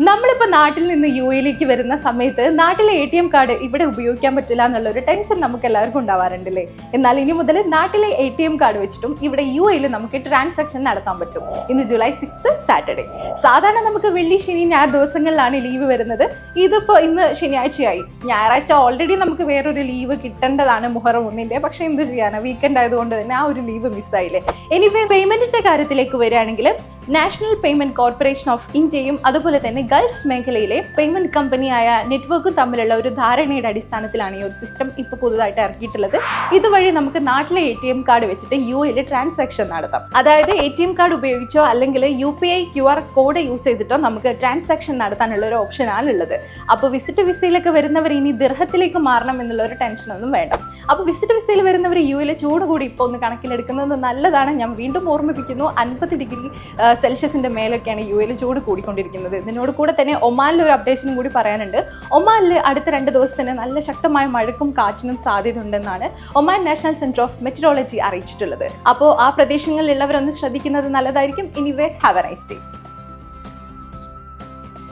നമ്മളിപ്പോൾ നാട്ടിൽ നിന്ന് യു എയിലേക്ക് വരുന്ന സമയത്ത് നാട്ടിലെ എ ടി എം കാർഡ് ഇവിടെ ഉപയോഗിക്കാൻ പറ്റില്ല എന്നുള്ള ഒരു ടെൻഷൻ നമുക്ക് എല്ലാവർക്കും ഉണ്ടാവാറുണ്ടല്ലേ? എന്നാൽ ഇനി മുതൽ നാട്ടിലെ എ ടി എം കാർഡ് വെച്ചിട്ടും ഇവിടെ യു എയിൽ നമുക്ക് ട്രാൻസാക്ഷൻ നടത്താൻ പറ്റും. ഇന്ന് ജൂലൈ സിക്സ്ത് സാറ്റർഡേ സാധാരണ നമുക്ക് വെള്ളി ശനി ഞായർ ദിവസങ്ങളിലാണ് ലീവ് വരുന്നത്. ഇതിപ്പോൾ ഇന്ന് ശനിയാഴ്ചയായി. ഞായറാഴ്ച ഓൾറെഡി നമുക്ക് വേറൊരു ലീവ് കിട്ടേണ്ടതാണ് മുഹറം ഒന്നിന്റെ പക്ഷേ എന്ത് ചെയ്യാനാണ് വീക്കെൻഡ് ആയതുകൊണ്ട് തന്നെ ആ ഒരു ലീവ് മിസ്സായില്ലേ എനിവേ പേയ്മെന്റിന്റെ കാര്യത്തിലേക്ക് വരികയാണെങ്കിൽ നാഷണൽ പേയ്മെന്റ് കോർപ്പറേഷൻ ഓഫ് ഇന്ത്യയും അതുപോലെ തന്നെ ഗൾഫ് മേഖലയിലെ പേയ്മെന്റ് കമ്പനിയായ നെറ്റ്വർക്കും തമ്മിലുള്ള ഒരു ധാരണയുടെ അടിസ്ഥാനത്തിലാണ് ഈ ഒരു സിസ്റ്റം ഇപ്പോൾ പുതുതായിട്ട് ഇറക്കിയിട്ടുള്ളത്. ഇതുവഴി നമുക്ക് നാട്ടിലെ എ ടി എം കാർഡ് വെച്ചിട്ട് യു എയിൽ ട്രാൻസാക്ഷൻ നടത്താം. അതായത് എ ടി എം കാർഡ് ഉപയോഗിച്ചോ അല്ലെങ്കിൽ U P I Q R code use ചെയ്തിട്ടോ നമുക്ക് ട്രാൻസാക്ഷൻ നടത്താനുള്ള ഒരു ഓപ്ഷനാണ് ഉള്ളത് അപ്പോൾ വിസിറ്റ് വിസയിലൊക്കെ വരുന്നവർ ഇനി ദർഹത്തിലേക്ക് മാറണം എന്നുള്ള ഒരു ടെൻഷനൊന്നും വേണ്ട. അപ്പോൾ വിസിറ്റ് വിസയിൽ വരുന്നവർ യു എയിലെ ചൂട് കൂടി ഇപ്പോൾ ഒന്ന് കണക്കിലെടുക്കുന്നത് നല്ലതാണ്. ഞാൻ വീണ്ടും ഓർമ്മിപ്പിക്കുന്നു അൻപത് ഡിഗ്രി സെൽഷ്യസിന്റെ മേലൊക്കെയാണ് യു എയിൽ ചൂട് കൂടിക്കൊണ്ടിരിക്കുന്നത്. ഇതിനോട് കൂടെ തന്നെ ഒമാനിലെ ഒരു അപ്ഡേഷനും കൂടി പറയാനുണ്ട്. ഒമാനിൽ അടുത്ത രണ്ട് ദിവസത്തിന് നല്ല ശക്തമായ മഴക്കും കാറ്റിനും സാധ്യത ഉണ്ടെന്നാണ് Oman national centre of meteorology അറിയിച്ചിട്ടുള്ളത്. അപ്പോൾ ആ പ്രദേശങ്ങളിലുള്ളവരൊന്ന് ശ്രദ്ധിക്കുന്നത് നല്ലതായിരിക്കും. Anyway have a nice day.